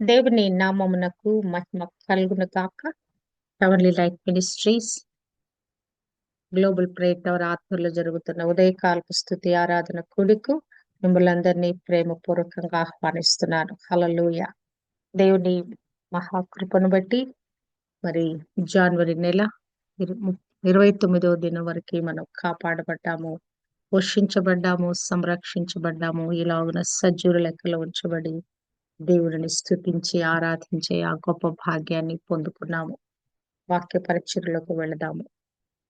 దేవుని నామమునకు మహిమ కలుగును కాక టవర్లీ light ministries global prayer tower ఆత్మలో జరుగుతున్న ఉదయకాలపు స్థుతి ఆరాధన కొడుకు మిమ్మల్ని ప్రేమపూర్వకంగా ఆహ్వానిస్తున్నాను. హల్లెలూయా దేవుని మహాకృపను బట్టి మరి జనవరి నెల ఇరవై తొమ్మిదో దినం వరకు మనం కాపాడబడ్డాము పోషించబడ్డాము సంరక్షించబడ్డాము ఇలాగున సజ్జుల లెక్కలో ఉంచబడి దేవుడిని స్తుతించి ఆరాధించే ఆ గొప్ప భాగ్యాన్ని పొందుకున్నాము. వాక్య పరిచయలోకి వెళదాము.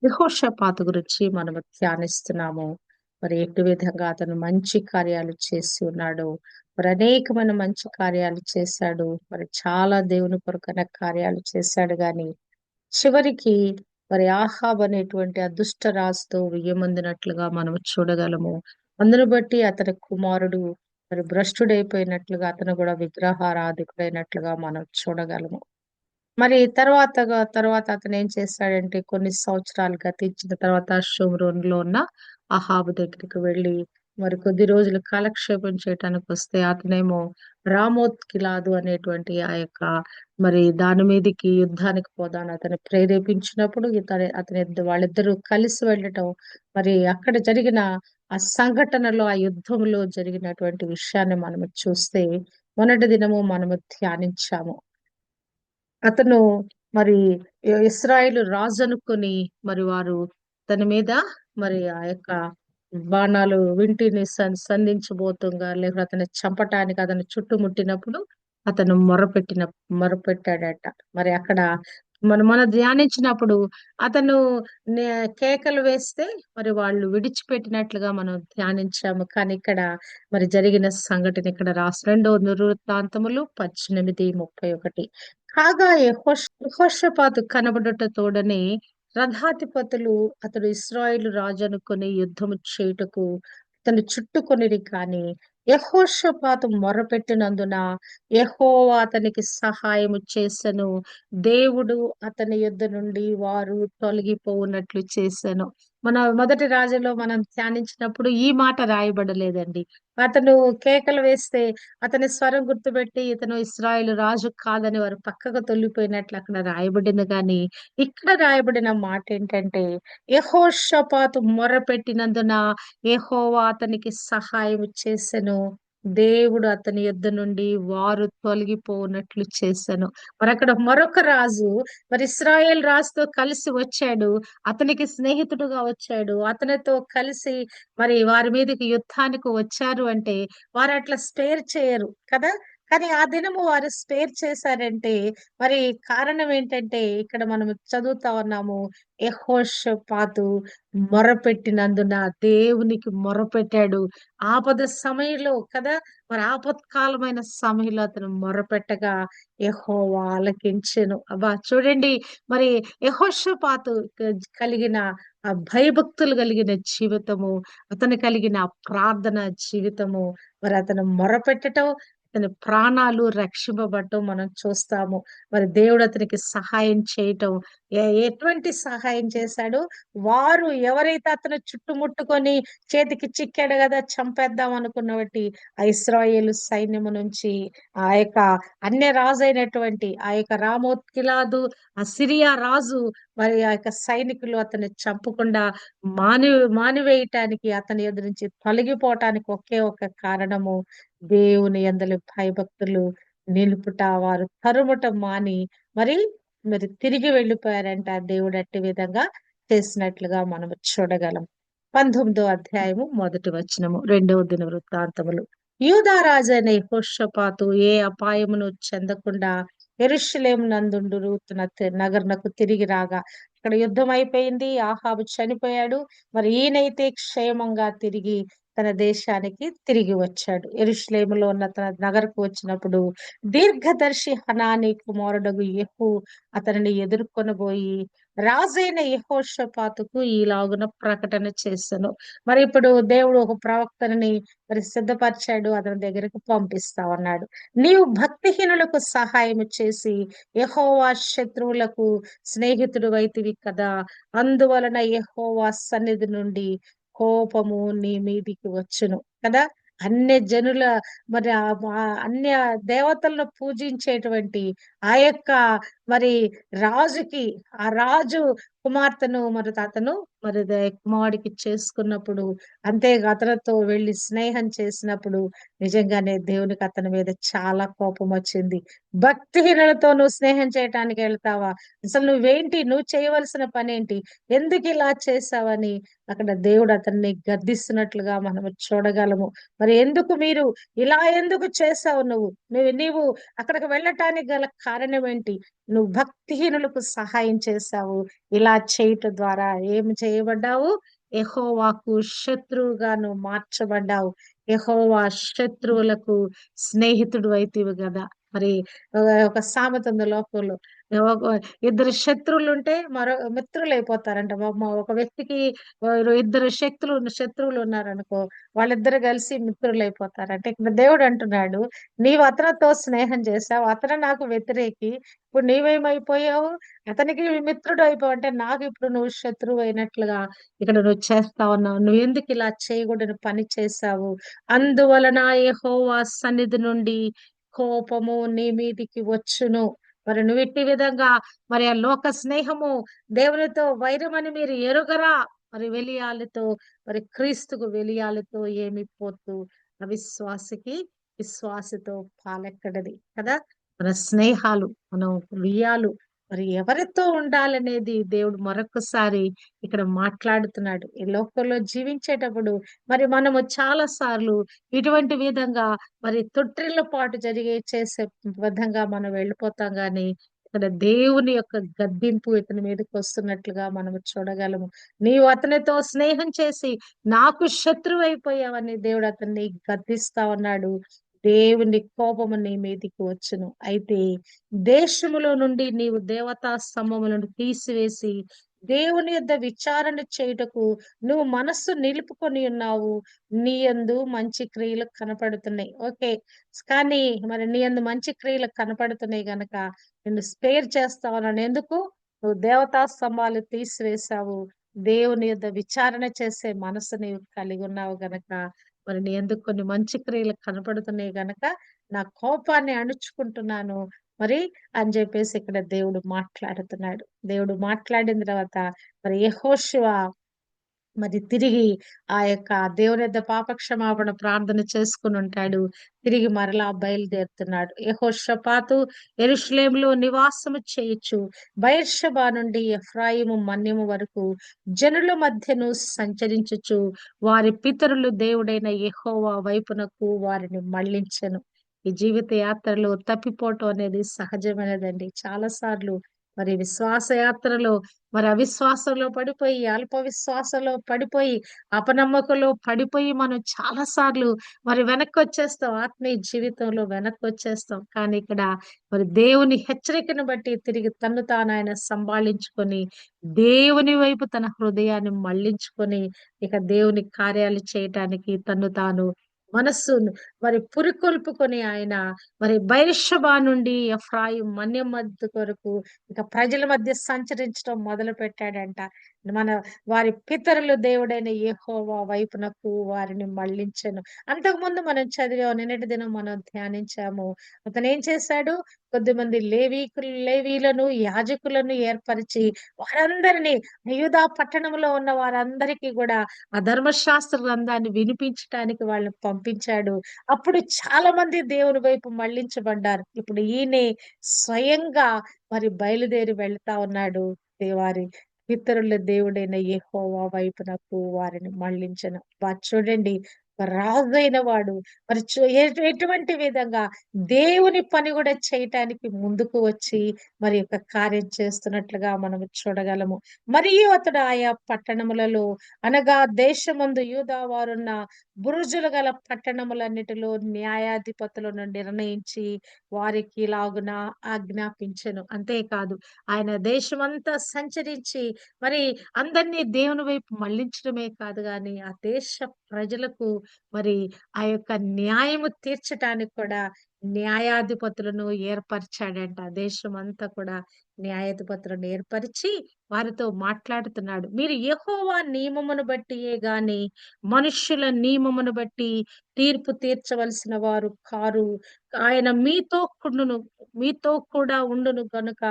విహోషపాత గురించి మనం ధ్యానిస్తున్నాము. మరి ఎటు విధంగా అతను మంచి కార్యాలు చేసి ఉన్నాడు మరి అనేకమైన మంచి కార్యాలు చేశాడు మరి చాలా దేవుని కొరకైన కార్యాలు చేశాడు గాని చివరికి మరి ఆహాబ్ అనేటువంటి అదృష్ట రాజుతో వియ్యమందినట్లుగా మనం చూడగలము. అందును బట్టి అతని కుమారుడు మరి భ్రష్టుడైపోయినట్లుగా అతను కూడా విగ్రహారాధికుడైనట్లుగా మనం చూడగలము. మరి తర్వాత తర్వాత అతను ఏం చేస్తాడంటే కొన్ని సంవత్సరాలు గతించిన తర్వాత షోమ్రోన్లో ఉన్న అహాబు దగ్గరికి వెళ్ళి మరి కొద్ది రోజులు కాలక్షేపం చేయటానికి వస్తే అతనేమో రామోత్ కిలాదు అనేటువంటి ఆ యొక్క మరి దాని మీదకి యుద్ధానికి పోదాను అతను ప్రేరేపించినప్పుడు ఇతని అతని వాళ్ళిద్దరూ కలిసి వెళ్ళటం మరి అక్కడ జరిగిన ఆ సంఘటనలో ఆ యుద్ధంలో జరిగినటువంటి విషయాన్ని మనము చూస్తే మొన్నటి దినము మనము ధ్యానించాము. అతను మరి ఇస్రాయేల్ రాజు అనుకొని మరి వారు తన మీద మరి ఆ యొక్క బాణాలు వింటిని సంధించబోతుంగా లేకపోతే అతను చంపటానికి అతను చుట్టుముట్టినప్పుడు అతను మొరపెట్టిన మొరపెట్టాడట. మరి అక్కడ మనం మనం ధ్యానించినప్పుడు అతను కేకలు వేస్తే మరి వాళ్ళు విడిచిపెట్టినట్లుగా మనం ధ్యానించాము. కానీ ఇక్కడ మరి జరిగిన సంఘటన ఇక్కడ రాసి రెండో నివృత్తాంతములు పద్దెనిమిది ముప్పై ఒకటి. కాగా యెహోషపాతు కనబడుట తోడనే రథాధిపతులు అతడు ఇస్రాయిల్ రాజు అనుకుని యుద్ధము చేయుటకు అతను చుట్టుకొనిరి కానీ యహోషపాతు మొరపెట్టినందున యహోవా అతనికి సహాయము చేసెను. దేవుడు అతని యుద్ధ నుండి వారు తొలగిపోవునట్లు చేశాను మన మొదటి రాజులో మనం ధ్యానించినప్పుడు ఈ మాట రాయబడలేదండి. అతను కేకలు వేస్తే అతని స్వరం గుర్తుపెట్టి ఇతను ఇస్రాయేల్ రాజు కాదని వారు పక్కకు తొలిపోయినట్లు అక్కడ రాయబడింది. కానీ ఇక్కడ రాయబడిన మాట ఏంటంటే యెహోషపాతు మొరపెట్టినందున యహోవా అతనికి సహాయం చేసెను. దేవుడు అతని యుద్ధ నుండి వారు తొలగిపోనట్లు చేశాను. మరి అక్కడ మరొక రాజు మరి ఇస్రాయేల్ రాజుతో కలిసి వచ్చాడు. అతనికి స్నేహితుడుగా వచ్చాడు. అతనితో కలిసి మరి వారి మీదకి యుద్ధానికి వచ్చారు అంటే వారు అట్లా స్పేర్ చేయరు కదా? కానీ ఆ దినము వారు స్పేర్ చేశారంటే మరి కారణం ఏంటంటే ఇక్కడ మనం చదువుతా ఉన్నాము యెహోషపాతు మొరపెట్టినందున దేవునికి మొరపెట్టాడు. ఆపద సమయంలో కదా మరి ఆపత్కాలమైన సమయంలో అతను మొరపెట్టగా యెహోవా ఆలకించెను. అబ్బా చూడండి మరి యెహోషపాతు కలిగిన ఆ భయభక్తులు కలిగిన జీవితము అతను కలిగిన ప్రార్థన జీవితము మరి అతను మొరపెట్టటం అతని ప్రాణాలు రక్షింపబడటం మనం చూస్తాము. మరి దేవుడు అతనికి సహాయం చేయటం. ఏ- ఎటువంటి సహాయం చేశాడు? వారు ఎవరైతే అతను చుట్టుముట్టుకొని చేతికి చిక్కాడు కదా చంపేద్దాం అనుకున్నటువంటి ఆ సైన్యము నుంచి ఆ యొక్క అన్య రాజు అయినటువంటి ఆ యొక్క రామోత్కిలాదు ఆ సిరియా రాజు మరి ఆ యొక్క సైనికులు అతన్ని చంపకుండా మాని మానివేయటానికి అతని ఎదురు నుంచి తొలగిపోవటానికి ఒకే ఒక కారణము దేవుని అందరి భయభక్తులు నిలుపుట వారు తరుముట మాని మరి మరి తిరిగి వెళ్ళిపోయారంట దేవుడు అట్టి విధంగా చేసినట్లుగా మనం చూడగలం. పంతొమ్మిదో అధ్యాయము మొదటి వచనము రెండవ దిన వృత్తాంతములు. యూదారాజు అనే హోషపాతు ఏ అపాయమును చెందకుండా ఎరుషలేము నందుండు తన నగర్నకు నగరునకు తిరిగి రాగా ఇక్కడ యుద్ధం అయిపోయింది ఆహాబు చనిపోయాడు మరి ఈయనైతే క్షేమంగా తిరిగి తన దేశానికి తిరిగి వచ్చాడు. ఎరుషలేములో ఉన్న తన నగరకు వచ్చినప్పుడు దీర్ఘదర్శి హనాని కుమారుడగు యహు అతనిని ఎదుర్కొనబోయి రాజైన యహోషపాతుకు ఈలాగున ప్రకటన చేశాను మరి ఇప్పుడు దేవుడు ఒక ప్రవక్తని మరి సిద్ధపరిచాడు అతని దగ్గరకు పంపిస్తా ఉన్నాడు నీవు భక్తిహీనులకు సహాయం చేసి యహోవా శత్రువులకు స్నేహితుడు వైతివి కదా. అందువలన యహోవా సన్నిధి నుండి కోపము నీ మీదికి వచ్చును. కదా? అన్య జనుల మరి ఆ అన్య దేవతలను పూజించేటువంటి ఆ యొక్క మరి రాజుకి ఆ రాజు కుమార్తెను మరి అతను మరి కుమారుడికి చేసుకున్నప్పుడు అంతేగా అతనితో వెళ్ళి స్నేహం చేసినప్పుడు నిజంగానే దేవునికి అతని మీద చాలా కోపం వచ్చింది. భక్తిహీనులతో నువ్వు స్నేహం చేయటానికి వెళ్తావా? అసలు నువ్వేంటి? నువ్వు చేయవలసిన పని ఏంటి ఎందుకు ఇలా చేసావని అక్కడ దేవుడు అతన్ని గర్దిస్తున్నట్లుగా మనం చూడగలము. మరి ఎందుకు మీరు ఇలా ఎందుకు చేసావు నువ్వు? నువ్వు నీవు అక్కడికి వెళ్ళటానికి గల కారణం ఏంటి? నువ్వు భక్తిహీనులకు సహాయం చేశావు. ఇలా చేయటం ద్వారా ఏం చేయబడ్డావు? ఎహోవాకు శత్రువుగా నువ్వు మార్చబడ్డావు. ఎహోవా శత్రువులకు స్నేహితుడు అయితివి కదా మరి ఒక సామెత ఉంది లోకంలో. ఇద్దరు శత్రువులు ఉంటే మరో మిత్రులు అయిపోతారంట ఒక వ్యక్తికి ఇద్దరు శక్తులు శత్రువులు ఉన్నారనుకో వాళ్ళిద్దరు కలిసి మిత్రులు అయిపోతారంటే ఇక్కడ దేవుడు అంటున్నాడు నీవు అతనితో స్నేహం చేసావు అతను నాకు వ్యతిరేకి. ఇప్పుడు నీవేమైపోయావు? అతనికి మిత్రుడు అయిపోయావు అంటే నాకు ఇప్పుడు నువ్వు శత్రువు అయినట్లుగా ఇక్కడ నువ్వు చేస్తా ఉన్నావు. నువ్వు ఎందుకు ఇలా చేయకూడని పని చేశావు? అందువలన యెహోవా సన్నిధి నుండి కోపము నీ మీదికి వచ్చును. మరి నువ్వు ఇట్టి విధంగా మరి ఆ లోక స్నేహము దేవునితో వైరమని మీరు ఎరుగరా? మరి వెలియాలతో మరి క్రీస్తుకు వెలియాలతో ఏమి పోతూ అవిశ్వాసికి విశ్వాసతో పాలెక్కడది కదా? మన స్నేహాలు మనం వియాలు మరి ఎవరితో ఉండాలనేది దేవుడు మరొకసారి ఇక్కడ మాట్లాడుతున్నాడు. ఈ లోకంలో జీవించేటప్పుడు మరి మనము చాలా సార్లు ఇటువంటి విధంగా మరి తొట్టిల పాటు జరిగే చేసే విధంగా మనం వెళ్ళిపోతాం గాని ఇక్కడ దేవుని యొక్క గద్దింపు ఇతని మీదకి వస్తున్నట్లుగా మనం చూడగలము. నీవు అతనితో స్నేహం చేసి నాకు శత్రువు అయిపోయావని దేవుడు అతన్ని గద్దిస్తా ఉన్నాడు. దేవుని కోపము నీ మీదికి వచ్చును. అయితే దేశములో నుండి నీవు దేవతా స్తంభములను తీసివేసి దేవుని యొద్ద విచారణ చేయుటకు నువ్వు మనస్సు నిలుపుకొని ఉన్నావు. నీ యందు మంచి క్రియలు కనపడుతున్నాయి. ఓకే. కానీ మరి నీ యందు మంచి క్రియలు కనపడుతున్నాయి గనక నిన్ను స్పేర్ చేస్తావని ఎందుకు? నువ్వు దేవతా స్తంభాలు తీసివేశావు. దేవుని యొక్క విచారణ చేసే మనసు నీవు కలిగి ఉన్నావు గనక మరి నీ ఎందుకు కొన్ని మంచి క్రియలు కనపడుతున్నాయి గనక నా కోపాన్ని అణుచుకుంటున్నాను. మరి అని చెప్పేసి ఇక్కడ దేవుడు మాట్లాడుతున్నాడు. దేవుడు మాట్లాడిన తర్వాత మరి యహోశివ మరి తిరిగి ఆ యొక్క దేవుని యొక్క పాప క్షమాపణ ప్రార్థన చేసుకుని ఉంటాడు. తిరిగి మరలా బయలుదేరుతున్నాడు. యహోషపాతు యెరూషలేములో నివాసము చేయొచ్చు బయర్షబా నుండి ఎఫ్రాయిము మన్యము వరకు జనుల మధ్యను సంచరించుచు వారి పితరులు దేవుడైన యహోవా వైపునకు వారిని మళ్ళించను ఈ జీవిత యాత్రలో తప్పిపోవటం అనేది సహజమైనదండి. చాలా సార్లు మరి విశ్వాస యాత్రలో మరి అవిశ్వాసంలో పడిపోయి అల్ప విశ్వాసంలో పడిపోయి అపనమ్మకంలో పడిపోయి మనం చాలా సార్లు మరి వెనక్కి వచ్చేస్తాం ఆత్మీయ జీవితంలో వెనక్కి వచ్చేస్తాం కానీ ఇక్కడ మరి దేవుని హెచ్చరికను బట్టి తిరిగి తన్ను తాను ఆయన సంభాళించుకొని దేవుని వైపు తన హృదయాన్ని మళ్ళించుకొని ఇక దేవుని కార్యాలు చేయటానికి తను తాను మనస్సును మరి పురికొల్పుకొని ఆయన మరి బైర్షబా నుండి ఎఫ్రాయిం మన్య మధ్య కొరకు ఇక ప్రజల మధ్య సంచరించడం మొదలు పెట్టాడంట మన వారి పితరులు దేవుడైన ఏహోవా వైపునకు వారిని మళ్ళించెను. అంతకుముందు మనం చదివాము నిన్నటి దినం మనం ధ్యానించాము. అతను ఏం చేశాడు? కొద్దిమంది లేవీకులు లేవీలను యాజకులను ఏర్పరిచి వారందరినీ అయుధా పట్టణంలో ఉన్న వారందరికీ కూడా ఆ ధర్మశాస్త్ర గ్రంథాన్ని వినిపించడానికి వాళ్ళని పంపించాడు. అప్పుడు చాలా మంది దేవుని వైపు మళ్ళించబడ్డారు. ఇప్పుడు ఈయనే స్వయంగా మరి బయలుదేరి వెళ్తా ఉన్నాడు దేవారి ఇతరుల దేవుడైన యెహోవా వైపునకు వారిని మళ్ళించను. చూడండి రాజు అయిన వాడు. మరి చూ- ఎటువంటి విధంగా దేవుని పని కూడా చేయటానికి ముందుకు వచ్చి మరి యొక్క కార్యం చేస్తున్నట్లుగా మనం చూడగలము. మరియు అతడు ఆయా పట్టణములలో అనగా దేశమందు యూదా వారున్న బురుజులు గల పట్టణములన్నిటిలో న్యాయాధిపతులను నిర్ణయించి వారికి లాగున ఆజ్ఞాపించను. అంతేకాదు ఆయన దేశమంతా సంచరించి మరి అందరినీ దేవుని వైపు మళ్ళించడమే కాదు గాని ఆ దేశ ప్రజలకు మరి ఆ యొక్క న్యాయము తీర్చటానికి కూడా న్యాయాధిపతులను ఏర్పరిచాడంట. దేశం అంతా కూడా న్యాయాధిపతులను ఏర్పరిచి వారితో మాట్లాడుతున్నాడు. మీరు యహోవా నియమమును బట్టియే గాని మనుష్యుల నియమమును బట్టి తీర్పు తీర్చవలసిన వారు కారు. ఆయన మీతో కుండును మీతో కూడా ఉండును గనుక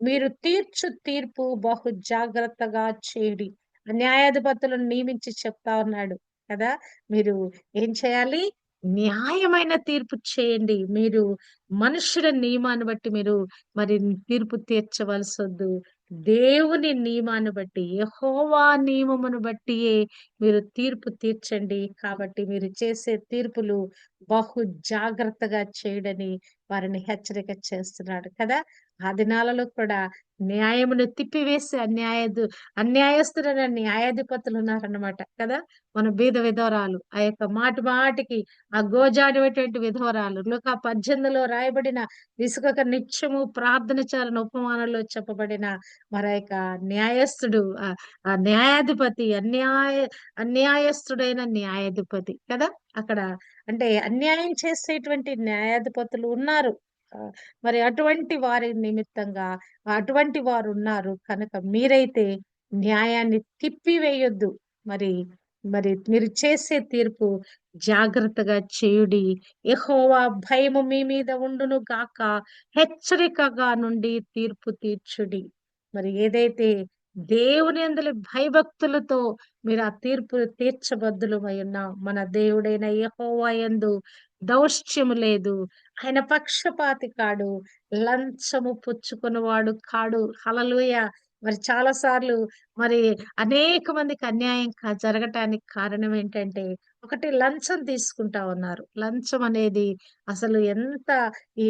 మీరు తీర్చు తీర్పు బహు జాగ్రత్తగా చేయుడి. న్యాయాధిపతులను నియమించి చెప్తా ఉన్నాడు. కదా? మీరు ఏం చేయాలి? న్యాయమైన తీర్పు చేయండి. మీరు మనుషుల నియమాన్ని బట్టి మీరు మరి తీర్పు తీర్చవలసి వద్దు దేవుని నియమాన్ని బట్టి యహోవా నియమమును బట్టియే మీరు తీర్పు తీర్చండి. కాబట్టి మీరు చేసే తీర్పులు బహు జాగ్రత్తగా చేయడని వారిని హెచ్చరిక చేస్తున్నాడు కదా? ఆ దినాలలో కూడా న్యాయమును తిప్పివేసి అన్యాయదు అన్యాయస్తులైన న్యాయాధిపతులు ఉన్నారన్నమాట కదా? మన బీద విధవరాలు. ఆ యొక్క మాటి మాటికి ఆ గోజాడేటువంటి విధవరాలు. లోక పద్దెనిమిదిలో రాయబడిన విసుగక నిత్యము ప్రార్థన చాలని ఉపమానంలో చెప్పబడిన మరి ఆ యొక్క న్యాయస్థుడు ఆ న్యాయాధిపతి అన్యాయ అన్యాయస్తుడైన న్యాయాధిపతి కదా? అక్కడ అంటే అన్యాయం చేసేటువంటి న్యాయాధిపతులు ఉన్నారు. మరి అటువంటి వారి నిమిత్తంగా అటువంటి వారు ఉన్నారు కనుక మీరైతే న్యాయాన్ని తిప్పివేయొద్దు. మరి మరి మీరు చేసే తీర్పు జాగ్రత్తగా చేయుడి. ఎహోవా భయము మీ మీద ఉండును గాక. హెచ్చరికగా నుండి తీర్పు తీర్చుడి. మరి ఏదైతే దేవుని అందులో భయభక్తులతో మీరు ఆ తీర్పు తీర్చబద్దులమై ఉన్నాం మన దేవుడైన యహోవా యందు దౌష్ట్యము లేదు. ఆయన పక్షపాతి కాడు. లంచము పుచ్చుకున్నవాడు కాడు. హలలుయ మరి చాలా సార్లు మరి అనేక మందికి అన్యాయం కా- జరగటానికి కారణం ఏంటంటే ఒకటి లంచం తీసుకుంటా ఉన్నారు. లంచం అనేది అసలు ఎంత ఈ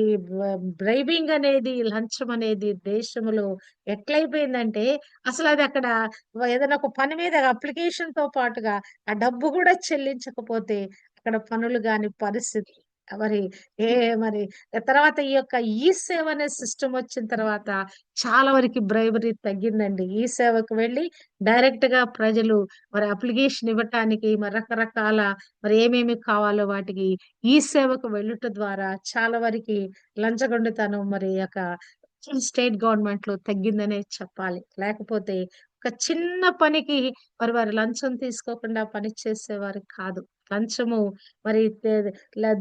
బ్రైబింగ్ అనేది లంచం అనేది దేశంలో ఎట్లయిపోయిందంటే అసలు అది అక్కడ ఏదైనా ఒక పని మీద అప్లికేషన్తో పాటుగా ఆ డబ్బు కూడా చెల్లించకపోతే అక్కడ పనులు కాని పరిస్థితి మరి ఏ మరి తర్వాత ఈ యొక్క ఈ సేవ అనే సిస్టమ్ వచ్చిన తర్వాత చాలా వరకు బ్రైబరీ తగ్గిందండి. ఈ సేవకు వెళ్ళి డైరెక్ట్గా ప్రజలు మరి అప్లికేషన్ ఇవ్వటానికి మరి రకరకాల మరి ఏమేమి కావాలో వాటికి ఈ సేవకు వెళ్ళుట ద్వారా చాలా వరకు లంచగొండితనం మరి యొక్క స్టేట్ గవర్నమెంట్లో తగ్గిందనే చెప్పాలి. లేకపోతే ఒక చిన్న పనికి మరి వారు లంచం తీసుకోకుండా పని చేసేవారు కాదు. లంచము మరి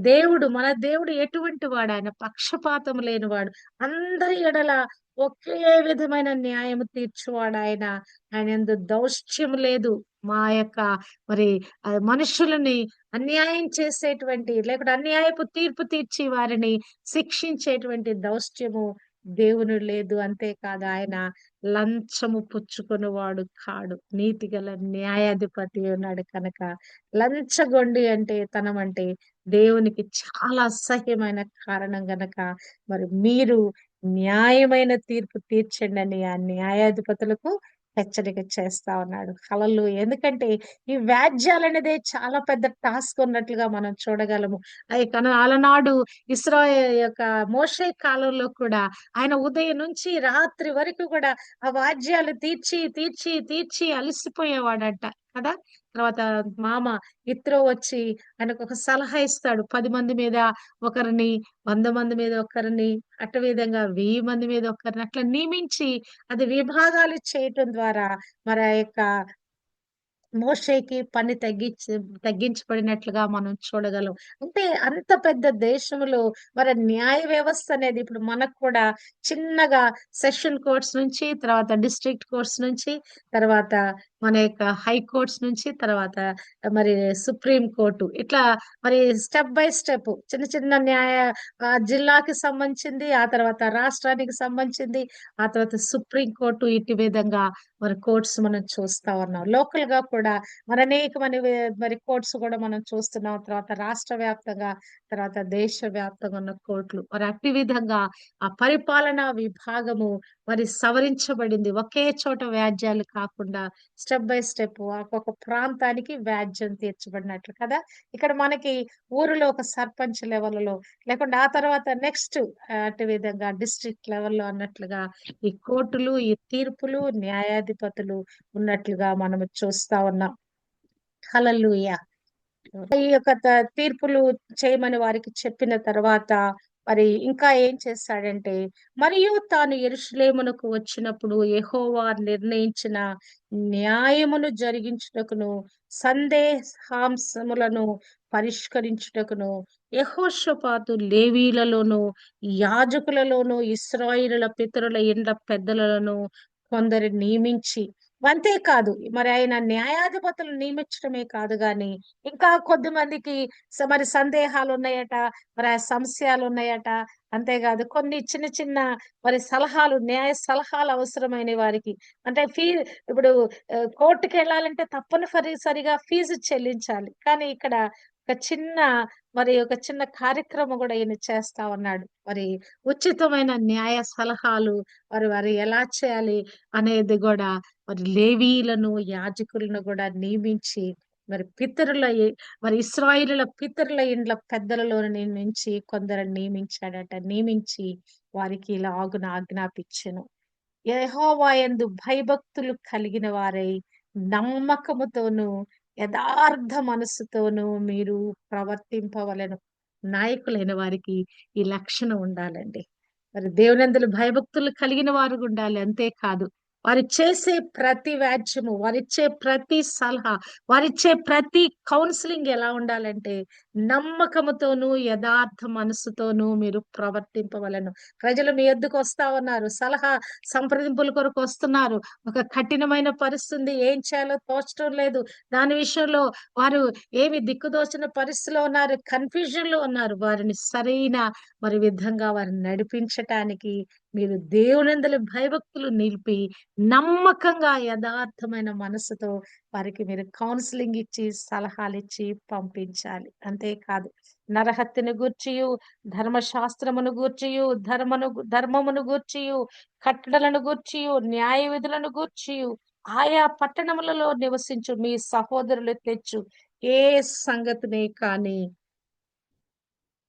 దేవుడు మన దేవుడు ఎటువంటి వాడు? ఆయన పక్షపాతం లేనివాడు. అందరి ఎడల ఒకే విధమైన న్యాయం తీర్చువాడు ఆయన. ఆయన ఎందు దౌష్ట్యం లేదు. మా యొక్క మరి మనుషులని అన్యాయం చేసేటువంటి లేకుంటే అన్యాయపు తీర్పు తీర్చి వారిని శిక్షించేటువంటి దౌష్ట్యము దేవుని లేదు అంతేకాదు ఆయన లంచము పుచ్చుకునేవాడు కాడు. నీతి గల న్యాయాధిపతి ఉన్నాడు కనుక. లంచగొండి అంటే తనం అంటే దేవునికి చాలా అసహ్యమైన కారణం గనక మరి మీరు న్యాయమైన తీర్పు తీర్చండి అని ఆ న్యాయాధిపతులకు హెచ్చరిక చేస్తా ఉన్నాడు. కలలు ఎందుకంటే ఈ వ్యాజ్యాలు అనేదే చాలా పెద్ద టాస్క్ ఉన్నట్లుగా మనం చూడగలము. అది కను అలనాడు ఇస్రో యొక్క మోషే కాలంలో కూడా ఆయన ఉదయం నుంచి రాత్రి వరకు కూడా ఆ వాద్యాలు తీర్చి తీర్చి తీర్చి అలసిపోయేవాడంట కదా. తర్వాత మామ ఇత్రో వచ్చి ఆయనకు ఒక సలహా ఇస్తాడు. పది మంది మీద ఒకరిని వంద మంది మీద ఒకరిని అట్ట విధంగా వెయ్యి మంది మీద ఒకరిని అట్లా నియమించి అది విభాగాలు చేయటం ద్వారా మరి ఆ యొక్క మోషేకి పని తగ్గించి తగ్గించబడినట్లుగా మనం చూడగలం. అంటే అంత పెద్ద దేశంలో మరి న్యాయ వ్యవస్థ అనేది ఇప్పుడు మనకు కూడా చిన్నగా సెషన్ కోర్ట్స్ నుంచి తర్వాత డిస్ట్రిక్ట్ కోర్ట్స్ నుంచి తర్వాత మన యొక్క హై కోర్ట్స్ నుంచి తర్వాత మరి సుప్రీం కోర్టు ఇట్లా మరి స్టెప్ బై స్టెప్ చిన్న చిన్న న్యాయ జిల్లాకి సంబంధించింది ఆ తర్వాత రాష్ట్రానికి సంబంధించింది ఆ తర్వాత సుప్రీం కోర్టు ఇటు విధంగా మరి కోర్ట్స్ మనం చూస్తా ఉన్నాం. లోకల్గా కూడా మరి అనేకమైన మరి కోర్ట్స్ కూడా మనం చూస్తున్నాం. తర్వాత రాష్ట్ర వ్యాప్తంగా తర్వాత దేశ వ్యాప్తంగా ఉన్న కోర్టులు మరి అట్టి విధంగా ఆ పరిపాలనా విభాగము మరి సవరించబడింది. ఒకే చోట వ్యాజ్యాలు కాకుండా స్టెప్ బై స్టెప్ ఒక్కొక్క ప్రాంతానికి వ్యాజ్యం తీర్చబడినట్లు కదా! ఇక్కడ మనకి ఊరిలో ఒక సర్పంచ్ లెవెల్లో లేకుండా ఆ తర్వాత నెక్స్ట్ అటు విధంగా డిస్ట్రిక్ట్ లెవెల్లో అన్నట్లుగా ఈ కోర్టులు ఈ తీర్పులు న్యాయాధిపతులు ఉన్నట్లుగా మనం చూస్తా ఉన్నాం హలలుయ ఈ యొక్క తీర్పులు చేయమని వారికి చెప్పిన తర్వాత మరి ఇంకా ఏం చేస్తాడంటే మరియు తాను ఎరుషులేమునకు వచ్చినప్పుడు యహోవా నిర్ణయించిన న్యాయమును జరిగించుటకును సందేహాంశములను పరిష్కరించుటకును యహోషపాతు లేవీలలోను యాజకులలోను ఇస్రాయిల పితరుల ఇండ్ల పెద్దలను కొందరు నియమించి అంతేకాదు మరి ఆయన న్యాయాధిపతులు నియమించడమే కాదు గాని ఇంకా కొద్ది మందికి స- మరి సందేహాలు ఉన్నాయట మరి ఆ సంశయాలు ఉన్నాయట అంతేకాదు కొన్ని చిన్న చిన్న మరి సలహాలు న్యాయ సలహాలు అవసరమైన వారికి. అంటే ఫీ ఇప్పుడు కోర్టుకి వెళ్ళాలంటే తప్పనిసరిగా ఫీజు చెల్లించాలి. కానీ ఇక్కడ ఒక చిన్న మరి ఒక చిన్న కార్యక్రమం కూడా ఈయన చేస్తా ఉన్నాడు. మరి ఉచితమైన న్యాయ సలహాలు మరి వారు ఎలా చేయాలి అనేది కూడా మరి లేవీలను యాజకులను కూడా నియమించి మరి పితరుల మరి ఇస్రాయిలుల పితరుల ఇండ్ల పెద్దలలో నియమించి కొందరు నియమించాడట. నియమించి వారికి ఇలా ఆగున ఆజ్ఞాపించను. యహోవాయందు భయభక్తులు కలిగిన వారై నమ్మకముతోను యథార్థ మనస్సుతోను మీరు ప్రవర్తింపవలను. నాయకులైన వారికి ఈ లక్షణం ఉండాలండి. మరి దేవునందులు భయభక్తులు కలిగిన వారు ఉండాలి. అంతేకాదు వారు చేసే ప్రతి వ్యాజ్యము వారిచ్చే ప్రతి సలహా వారిచ్చే ప్రతి కౌన్సిలింగ్ ఎలా ఉండాలంటే నమ్మకముతోను యథార్థ మనసుతోనూ మీరు ప్రవర్తింపవలను. ప్రజలు మీ ఎద్దుకు వస్తా ఉన్నారు. సలహా సంప్రదింపుల కొరకు వస్తున్నారు. ఒక కఠినమైన పరిస్థితి ఏం చేయాలో తోచడం లేదు. దాని విషయంలో వారు ఏమి దిక్కుదోచిన పరిస్థితిలో ఉన్నారు. కన్ఫ్యూజన్లో ఉన్నారు. వారిని సరైన మరి విధంగా వారిని నడిపించటానికి మీరు దేవునందలి భయభక్తులు నిలిపి నమ్మకంగా యథార్థమైన మనసుతో వారికి మీరు కౌన్సిలింగ్ ఇచ్చి సలహాలు ఇచ్చి పంపించాలి. అంతేకాదు నరహత్యను గూర్చియు ధర్మశాస్త్రమును గూర్చియు ధర్మను ధర్మమును గూర్చియు కట్టడలను గూర్చియు న్యాయ విధులను గూర్చియు ఆయా పట్టణములలో నివసించు మీ సహోదరులు తెచ్చు. ఏ సంగతినే కానీ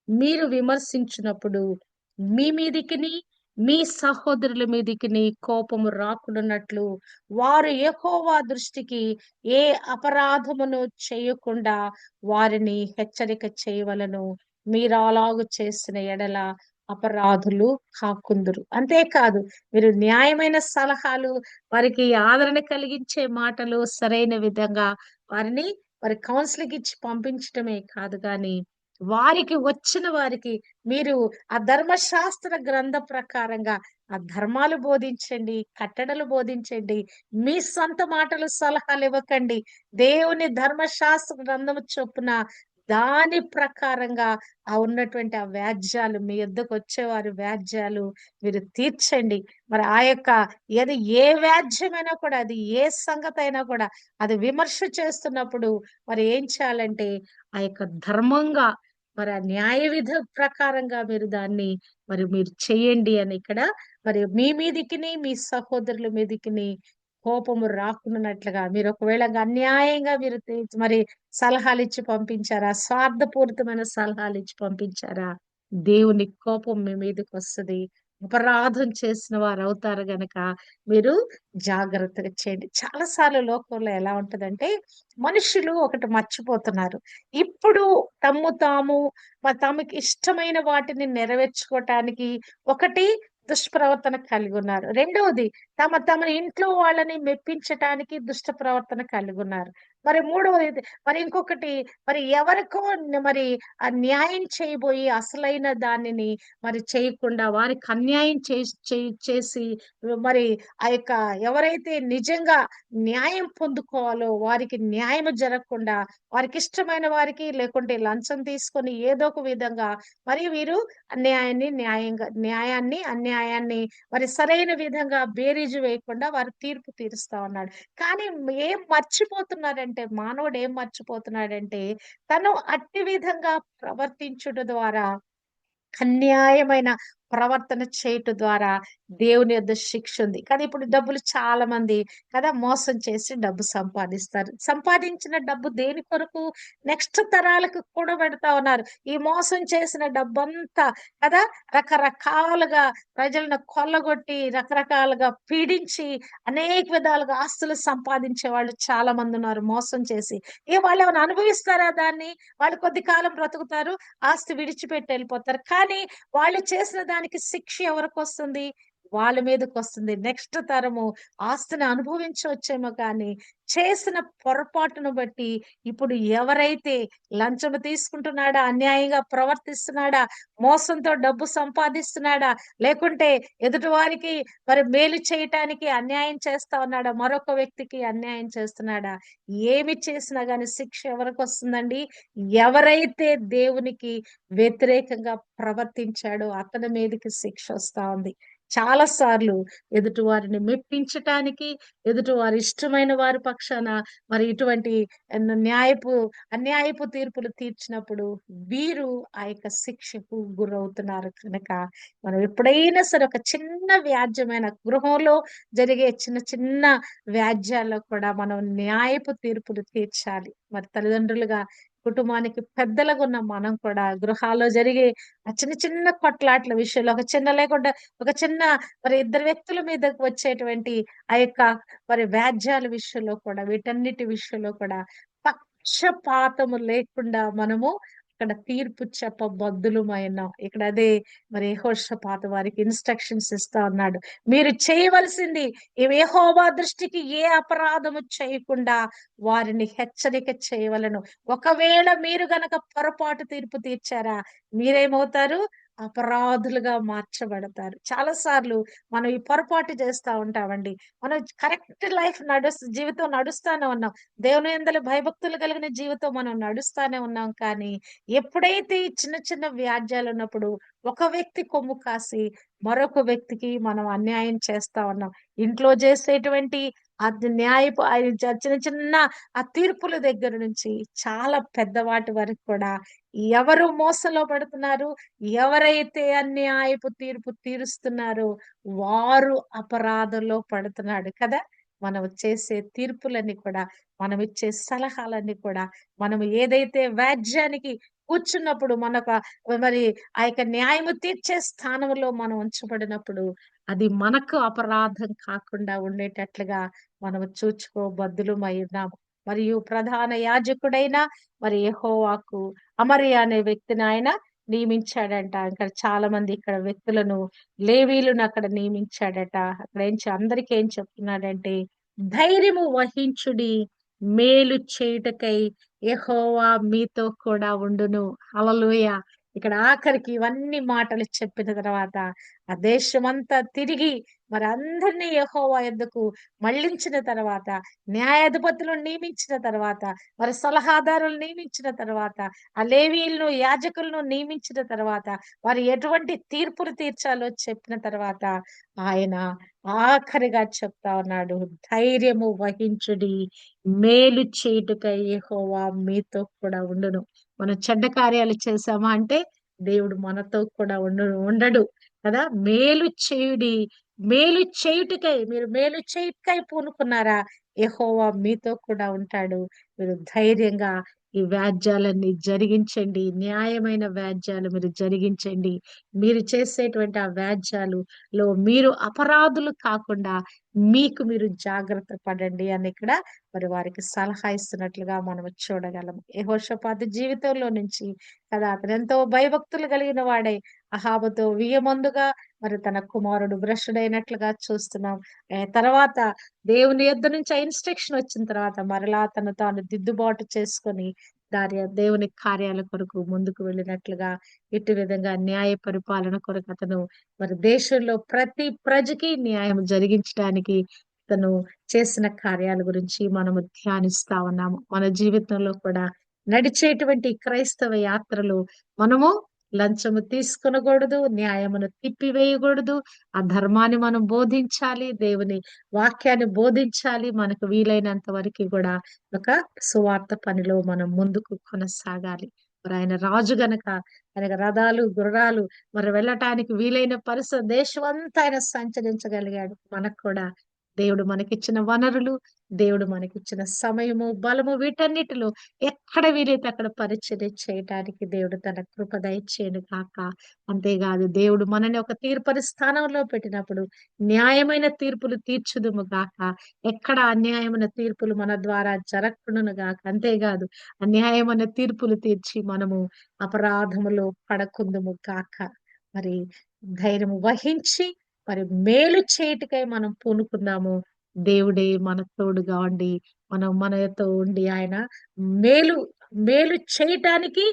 మీరు విమర్శించినప్పుడు మీ మీదికిని మీ సహోదరుల మీదికిని కోపము రాకుండానట్లు వారు ఎహోవా దృష్టికి ఏ అపరాధమును చేయకుండా వారిని హెచ్చరిక చేయవలను. మీరు అలాగు చేసిన ఎడల అపరాధులు కాకుందురు. అంతేకాదు మీరు న్యాయమైన సలహాలు వారికి ఆదరణ కలిగించే మాటలు సరైన విధంగా వారిని వారి కౌన్సిలింగ్ ఇచ్చి పంపించటమే కాదు కానీ వారికి వచ్చిన వారికి మీరు ఆ ధర్మశాస్త్ర గ్రంథ ప్రకారంగా ఆ ధర్మాలు బోధించండి కట్టడలు బోధించండి మీ సొంత మాటలు సలహాలు ఇవ్వకండి. దేవుని ధర్మశాస్త్ర గ్రంథము చొప్పున దాని ప్రకారంగా ఆ ఉన్నటువంటి ఆ వ్యాజ్యాలు మీ ఎద్దకు వచ్చేవారి వ్యాజ్యాలు మీరు తీర్చండి. మరి ఆ యొక్క ఏది ఏ వ్యాజ్యమైనా కూడా అది ఏ సంగతి అయినా కూడా అది విమర్శ చేస్తున్నప్పుడు మరి ఏం చేయాలంటే ఆ యొక్క ధర్మంగా మరి ఆ న్యాయ విధ ప్రకారంగా మీరు దాన్ని మరి మీరు చేయండి అని ఇక్కడ మరి మీ మీదికిని మీ సహోదరుల మీదికిని కోపము రాకున్నట్లుగా మీరు ఒకవేళ అన్యాయంగా మీరు మరి సలహాలు ఇచ్చి పంపించారా స్వార్థపూరితమైన సలహాలు ఇచ్చి పంపించారా? దేవుని కోపం మీ మీదకి వస్తుంది. అపరాధం చేసిన వారు అవుతారు గనక మీరు జాగ్రత్తగా చేయండి. చాలా సార్లు లోకంలో ఎలా ఉంటుందంటే మనుషులు ఒకటి మర్చిపోతున్నారు. ఇప్పుడు తమ్ము తాము తమకి ఇష్టమైన వాటిని నెరవేర్చుకోవటానికి ఒకటి దుష్ప్రవర్తన కలిగి ఉన్నారు రెండవది తమ తమ ఇంట్లో వాళ్ళని మెప్పించటానికి దుష్ట ప్రవర్తన కలిగి ఉన్నారు మరి మూడవది మరి ఇంకొకటి మరి ఎవరికో మరి ఆ న్యాయం చేయబోయి అసలైన దానిని మరి చేయకుండా వారికి అన్యాయం చేసి చేసి మరి ఆ యొక్క ఎవరైతే నిజంగా న్యాయం పొందుకోవాలో వారికి న్యాయం జరగకుండా వారికి ఇష్టమైన వారికి లేకుంటే లంచం తీసుకొని ఏదో ఒక విధంగా మరి వీరు అన్యాయాన్ని న్యాయంగా న్యాయాన్ని అన్యాయాన్ని మరి సరైన విధంగా బేరీజు వేయకుండా వారు తీర్పు తీరుస్తా ఉన్నాడు కానీ ఏం ఏంటంటే మానవుడు ఏం మర్చిపోతున్నాడంటే తను అట్టి విధంగా ప్రవర్తించుట ద్వారా అన్యాయమైన ప్రవర్తన చేయటం ద్వారా దేవుని యొక్క శిక్ష ఉంది. కానీ ఇప్పుడు డబ్బులు చాలా మంది కదా మోసం చేసి డబ్బు సంపాదిస్తారు. సంపాదించిన డబ్బు దేని కొరకు? నెక్స్ట్ తరాలకు కూడా పెడతా ఉన్నారు. ఈ మోసం చేసిన డబ్బంతా కదా రకరకాలుగా ప్రజలను కొల్లగొట్టి రకరకాలుగా పీడించి అనేక విధాలుగా ఆస్తులు సంపాదించే వాళ్ళు చాలా మంది ఉన్నారు మోసం చేసి. ఏ వాళ్ళు ఏమైనా అనుభవిస్తారా దాన్ని? వాళ్ళు కొద్ది కాలం బ్రతుకుతారు ఆస్తి విడిచిపెట్టి వెళ్ళిపోతారు. కానీ వాళ్ళు చేసిన దాన్ని దానికి శిక్ష ఎవరికి వస్తుంది? వాళ్ళ మీదకి వస్తుంది. నెక్స్ట్ తరము ఆస్తిని అనుభవించవచ్చేమో కానీ చేసిన పొరపాటును బట్టి ఇప్పుడు ఎవరైతే లంచము తీసుకుంటున్నాడా అన్యాయంగా ప్రవర్తిస్తున్నాడా మోసంతో డబ్బు సంపాదిస్తున్నాడా లేకుంటే ఎదుటి వారికి మరి మేలు చేయటానికి అన్యాయం చేస్తా ఉన్నాడా మరొక వ్యక్తికి అన్యాయం చేస్తున్నాడా ఏమి చేసినా గాని శిక్ష ఎవరికి వస్తుందండి? ఎవరైతే దేవునికి వ్యతిరేకంగా ప్రవర్తించాడో అతని మీదకి శిక్ష వస్తా ఉంది. చాలా సార్లు ఎదుటివారిని మెప్పించటానికి ఎదుటివారి ఇష్టమైన వారి పక్షాన మరి ఇటువంటి న్యాయపు అన్యాయపు తీర్పులు తీర్చినప్పుడు వీరు ఆ యొక్క శిక్షకు గురవుతున్నారు కనుక మనం ఎప్పుడైనా సరే ఒక చిన్న వ్యాజ్యమైన గృహంలో జరిగే చిన్న చిన్న వ్యాజ్యాల్లో కూడా మనం న్యాయపు తీర్పులు తీర్చాలి. మరి తల్లిదండ్రులుగా కుటుంబానికి పెద్దలుగా ఉన్న మనం కూడా గృహాల్లో జరిగే ఆ చిన్న చిన్న కొట్లాట్ల విషయంలో ఒక చిన్న లేకుండా ఒక చిన్న మరి ఇద్దరు వ్యక్తుల మీదకు వచ్చేటువంటి ఆ యొక్క మరి వ్యాజ్యాల విషయంలో కూడా వీటన్నిటి విషయంలో కూడా పక్షపాతము లేకుండా మనము ఇక్కడ తీర్పు చెప్ప చెప్పబద్దులమైనాం ఇక్కడ అదే మరి యెహోషాపాత వారికి ఇన్స్ట్రక్షన్స్ ఇస్తా ఉన్నాడు మీరు చేయవలసింది ఈ దృష్టికి ఏ అపరాధము చేయకుండా వారిని హెచ్చరిక చేయవలను. ఒకవేళ మీరు గనక పొరపాటు తీర్పు తీర్చారా మీరేమవుతారు? అపరాధులుగా మార్చబడతారు. చాలా సార్లు మనం ఈ పొరపాటు చేస్తా ఉంటామండి. మనం కరెక్ట్ లైఫ్ నడుస్తు జీవితం నడుస్తానే ఉన్నాం. దేవుని ఎందల భయభక్తులు కలిగిన జీవితం మనం నడుస్తూనే ఉన్నాం. కానీ ఎప్పుడైతే ఈ చిన్న చిన్న వ్యాజ్యాలు ఉన్నప్పుడు ఒక వ్యక్తి కొమ్ము కాసి మరొక వ్యక్తికి మనం అన్యాయం చేస్తా ఉన్నాం. ఇంట్లో చేసేటువంటి అది న్యాయపు ఆ చిన్న చిన్న ఆ తీర్పుల దగ్గర నుంచి చాలా పెద్దవాటి వరకు కూడా ఎవరు మోసలో పడుతున్నారు ఎవరైతే అన్యాయపు తీర్పు తీరుస్తున్నారో వారు అపరాధంలో పడుతున్నాడు కదా. మనం చేసే తీర్పులన్నీ కూడా మనం ఇచ్చే సలహాలన్నీ కూడా మనం ఏదైతే వ్యాజ్యానికి కూర్చున్నప్పుడు మనకు మరి ఆ యొక్క న్యాయము తీర్చే స్థానంలో మనం ఉంచబడినప్పుడు అది మనకు అపరాధం కాకుండా ఉండేటట్లుగా మనం చూచుకోబద్దులమై ఉన్నాము మరియు ప్రధాన యాజకుడైన మరి యహోవాకు అమరి అనే వ్యక్తిని ఆయన నియమించాడంట. ఇక్కడ చాలా మంది ఇక్కడ వ్యక్తులను లేవీలను అక్కడ నియమించాడట. అక్కడ ఏం అందరికీ ఏం చెప్తున్నాడంటే ధైర్యము వహించుడి మేలు చేయుటకై యహోవా మీతో కూడా ఉండును. హల్లెలూయ. ఇక్కడ ఆఖరికి ఇవన్నీ మాటలు చెప్పిన తర్వాత ఆ దేశమంతా తిరిగి మరి అందరినీ యహోవా ఎందుకు మళ్ళించిన తర్వాత న్యాయాధిపతులను నియమించిన తర్వాత మరి సలహాదారులను నియమించిన తర్వాత ఆ లేవీలను యాజకులను నియమించిన తర్వాత వారు ఎటువంటి తీర్పులు తీర్చాలో చెప్పిన తర్వాత ఆయన ఆఖరిగా చెప్తా ఉన్నాడు ధైర్యము వహించుడి మేలు చేయుటకై యహోవా మీతో కూడా ఉండును. మనం చెడ్డ కార్యాలు చేసామా అంటే దేవుడు మనతో కూడా ఉండు ఉండడు కదా? మేలు చేయుడి మేలు చేయుటికై మీరు మేలు చేయుటికై పూనుకున్నారా? ఎహోవా మీతో కూడా ఉంటాడు. మీరు ధైర్యంగా ఈ వ్యాజ్యాలన్నీ జరిగించండి. న్యాయమైన వ్యాజ్యాలు మీరు జరిగించండి. మీరు చేసేటువంటి ఆ వ్యాజ్యాలు లో మీరు అపరాధులు కాకుండా మీకు మీరు జాగ్రత్త పడండి అని ఇక్కడ మరి వారికి సలహా ఇస్తున్నట్లుగా మనం చూడగలం యెహోషాపాతు జీవితంలో నుంచి కదా అతను ఎంతో భయభక్తులు కలిగిన వాడే. అహాబతో వియమందుగా మరి తన కుమారుడు భ్రష్డైనట్లుగా చూస్తున్నాం. తర్వాత దేవుని యొద్ద నుంచి ఆ ఇన్స్ట్రక్షన్ వచ్చిన తర్వాత మరలా తను తాను దిద్దుబాటు చేసుకొని దాని దేవుని కార్యాల కొరకు ముందుకు వెళ్ళినట్లుగా ఇటు విధంగా న్యాయ పరిపాలన కొరకు అతను మరి దేశంలో ప్రతి ప్రజకి న్యాయం జరిగించడానికి తను చేసిన కార్యాల గురించి మనము ధ్యానిస్తా ఉన్నాము. మన జీవితంలో కూడా నడిచేటువంటి క్రైస్తవ యాత్రలో మనము లంచము తీసుకునకూడదు న్యాయమును తిప్పివేయకూడదు ఆ ధర్మాన్ని మనం బోధించాలి దేవుని వాక్యాన్ని బోధించాలి మనకు వీలైనంత వరకు కూడా ఒక సువార్త పనిలో మనం ముందుకు కొనసాగాలి. మరి ఆయన రాజు గనక ఆయన రథాలు గుర్రాలు మరి వెళ్ళటానికి వీలైన పరిస్థితి దేశం అంతా ఆయన సంచరించగలిగాడు. మనకు కూడా దేవుడు మనకిచ్చిన వనరులు దేవుడు మనకిచ్చిన సమయము బలము వీటన్నిటిలో ఎక్కడ వీలైతే అక్కడ పరిచర్య చేయటానికి దేవుడు తన కృప దయచేయను కాక అంతేకాదు దేవుడు మనని ఒక తీర్పరి స్థానంలో పెట్టినప్పుడు న్యాయమైన తీర్పులు తీర్చుదుము గాక. ఎక్కడ అన్యాయమైన తీర్పులు మన ద్వారా జరగకుండాను గాక. అంతేకాదు అన్యాయమైన తీర్పులు తీర్చి మనము అపరాధములో పడకుందుము గాక. మరి ధైర్యం వహించి మరి మేలు చేయటికై మనం పూనుకుందాము. దేవుడే మన తోడుగా ఉండి మనం మనతో ఉండి ఆయన మేలు మేలు చేయటానికి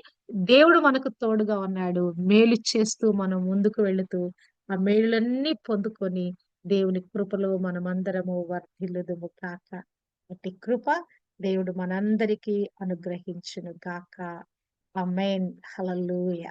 దేవుడు మనకు తోడుగా ఉన్నాడు. మేలు చేస్తూ మనం ముందుకు వెళుతూ ఆ మేలులన్నీ పొందుకొని దేవుని కృపలో మనమందరము వర్ధిల్లుదుము కాక అట్టి కృప దేవుడు మనందరికీ అనుగ్రహించును గాక. అమేన్ హల్లెలూయా.